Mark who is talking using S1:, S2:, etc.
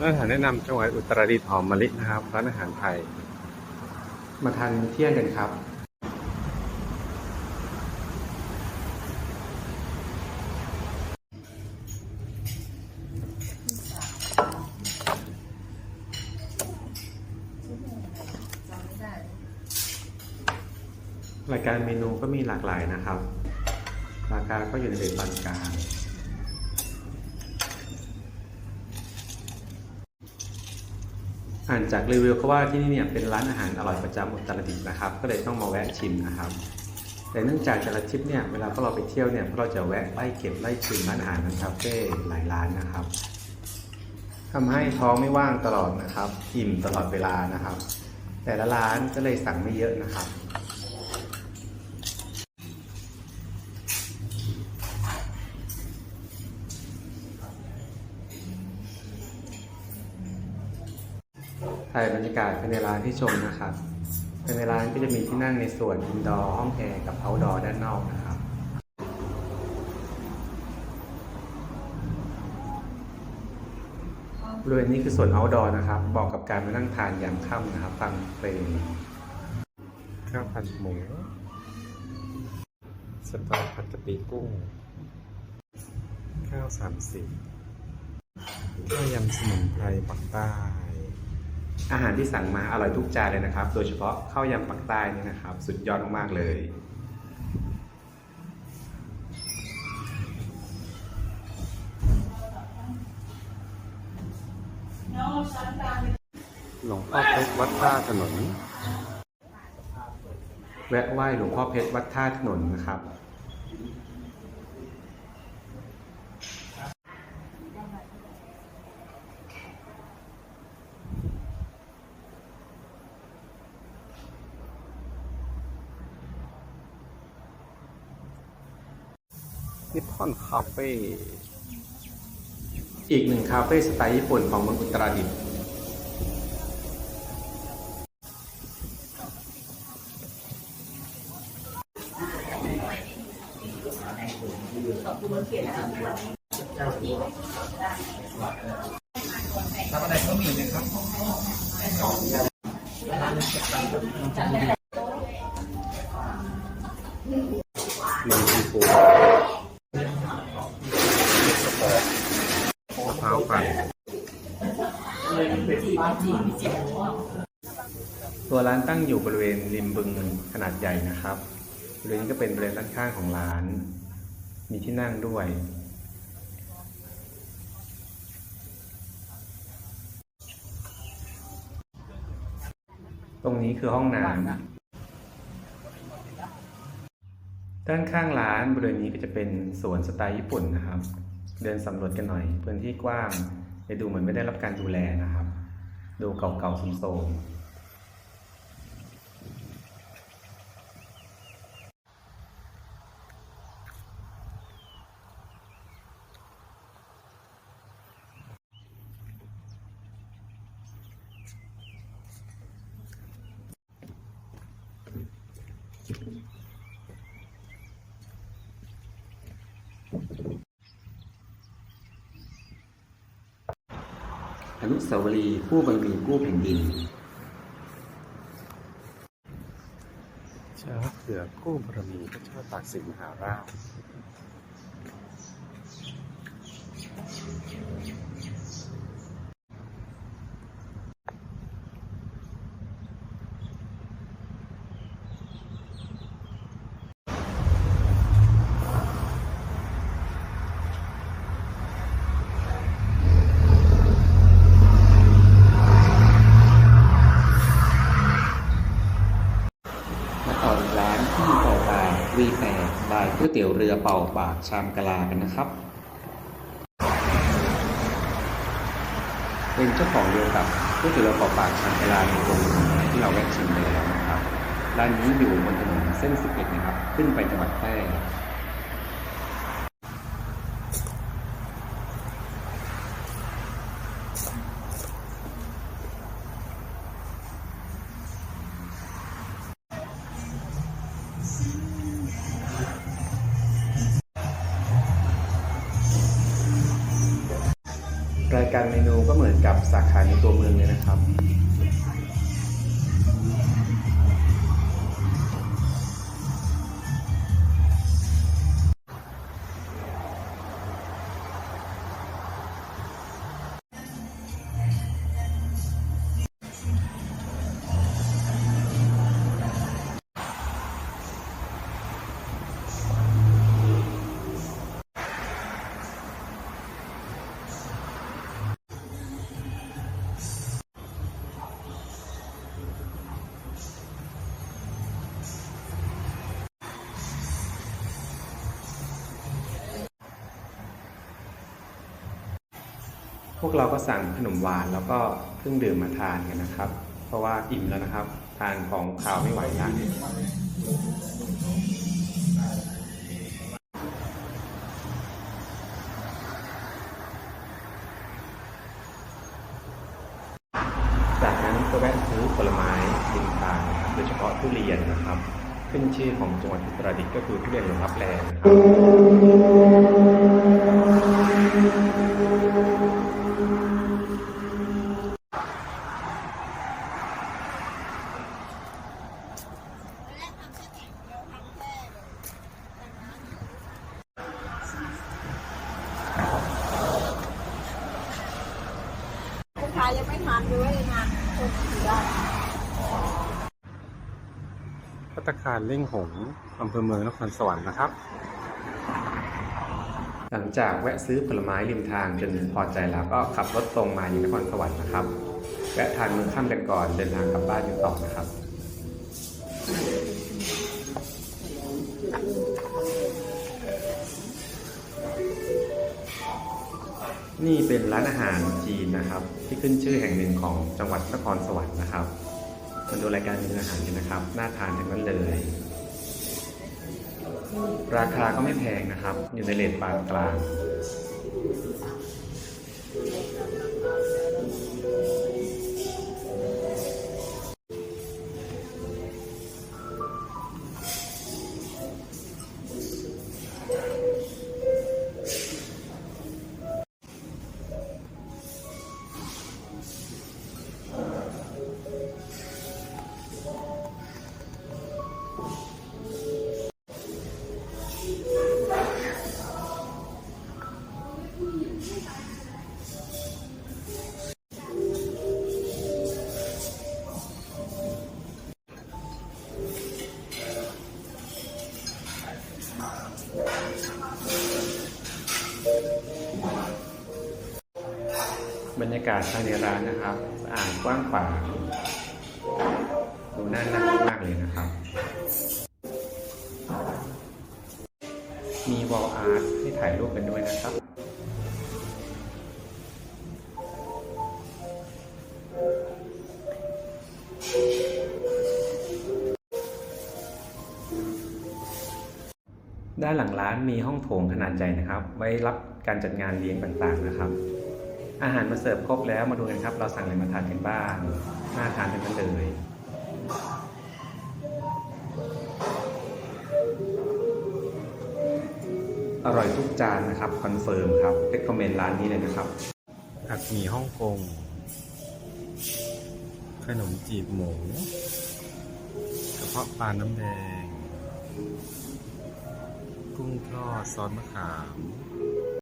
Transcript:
S1: ร้านอาหารแนะนำจังหวัดอุตรดิตถ์หอมมะลินะครับร้านอาหารไทย มาทานเที่ยงกันครับ รายการเมนูก็มีหลากหลายนะครับ ราคาก็อยู่ในเรทปานกลาง อ่านจากรีวิวเขาว่าที่นี่เนี่ยเป็นร้านอาหารอร่อยประจำอุตรดิตถ์นะครับ ก็เลยต้องมาแวะชิมนะครับ แต่เนื่องจากแต่ละทริปเนี่ยเวลาพวกเราไปเที่ยวเนี่ยพวกเราจะแวะไล่เก็บไล่ชิมร้านอาหารร้านคาเฟ่หลายร้านนะครับทำให้ท้องไม่ว่างตลอดนะครับ อิ่มตลอดเวลานะครับ แต่ละร้านก็เลยสั่งไม่เยอะนะครับ ถ่ายบรรยากาศภายในร้านที่ชมนะครับภายในร้านก็จะมีที่นั่งในส่วนอินดอร์ห้องแอร์กับเอาท์ดอร์ด้านนอกนะครับบริเวณนี้คือส่วน outdoor นะครับเหมาะกับการมานั่งทานยามค่ำนะครับฟังเพลงข้าวผัดหมูสตอผัดกะปิกุ้ง ข้าวสามสิบข้าวยำสมุนไพรปักใต้ อาหารที่สั่งมาอร่อยทุกจานเลยนะครับ โดยเฉพาะข้าวยำปักใต้นี่นะครับ สุดยอดมากๆเลย หลวงพ่อเพชรวัดท่าถนน แวะไหว้หลวงพ่อเพชรวัดท่าถนนนะครับ นิพพอนคาเฟ่อีกหนึ่งคาเฟ่สไตล์ญี่ปุ่นของเมืองอุตรดิตถ์มันซีฟู้ดมะพร้าวปั่น ตัวร้านตั้งอยู่บริเวณริมบึงขนาดใหญ่นะครับบริเวณนี้ก็เป็นบริเวณด้านข้างของร้าน มีที่นั่งด้วย ตรงนี้คือห้องน้ำด้านข้างร้านบริเวณนี้ก็จะเป็นสวนสไตล์ญี่ปุ่นนะครับ เดินสำรวจกันหน่อย พื้นที่กว้างจะดูเหมือนไม่ได้รับการดูแลนะครับ ดูเก่าๆโทรมๆ อนุสาวรีย์ผู้บารมีกู้แผ่นดินช้าเผือกกู้บารมีพระเจ้าตากสินมหาราช เตี๋ยวเรือเป่าปากชามกะลากันนะครับ เป็นเจ้าของเดียวกับก๋วยเตี๋ยวเรือเป่าปากชามกะลาในตรงที่เราแวะชิมไปแล้วนะครับร้านนี้อยู่บนถนนเส้น 11 นะครับ ขึ้นไปจังหวัดแพร่ การเมนูก็เหมือนกับสาขาในตัวเมืองเลยนะครับ วกเราก็สั่งขนมหวานแล้วก็เครื่องดื่มมาทานกันนะครับ เพราะว่าอิ่มแล้วนะครับ ทานของคาวไม่ไหวแล้วจากนั้นก็แวะซื้อผลไม้ริมทางนะครับโดยเฉพาะทุเรียนนะครับ ขึ้นชื่อของจังหวัดอุตรดิตถ์ก็คือทุเรียนหลวงรับแรงนะครับา
S2: ยังไม่ทานเลยนะคนถือด
S1: พัตตาคารเล่งหงอำเภอเมืองนครสวรรค์นะครับ หลังจากแวะซื้อผลไม้ริมทางจนพอใจแล้วก็ขับรถตรงมายังนครสวรรค์นะครับ แวะทานมื้อค่ำกันก่อนเดินทางกลับบ้านกันต่อนะครับ นี่เป็นร้านอาหารจีนนะครับ ที่ขึ้นชื่อแห่งหนึ่งของจังหวัดนครสวรรค์นะครับมาดูรายการเมนูอาหารกันนะครับ น่าทานทั้งนั้นเลย ราคาก็ไม่แพงนะครับ อยู่ในเลทปานกลางากาศภายในร้านนะครับสะอาดกว้างขวางดูน่านั่งมากเลยนะครับ มีวอลอาร์ตให้ถ่ายรูปกันด้วยนะครับ ด้านหลังร้านมีห้องโถงขนาดใหญ่นะครับ ไว้รับการจัดงานเลี้ยงต่างๆนะครับ อาหารมาเสิร์ฟครบแล้วมาดูกันครับ เราสั่งอะไรมาทานกันบ้างน่าทานทั้งนั้นเลยอร่อยทุกจานนะครับคอนเฟิร์มครับเ e คคอมเมนต์ร้านนี้เลยนะครับผัดหมี่ฮ่องกง ขนมจีบหมูกระเพาะปลาน้ำแดง กุ้งทอดซอสมะขาม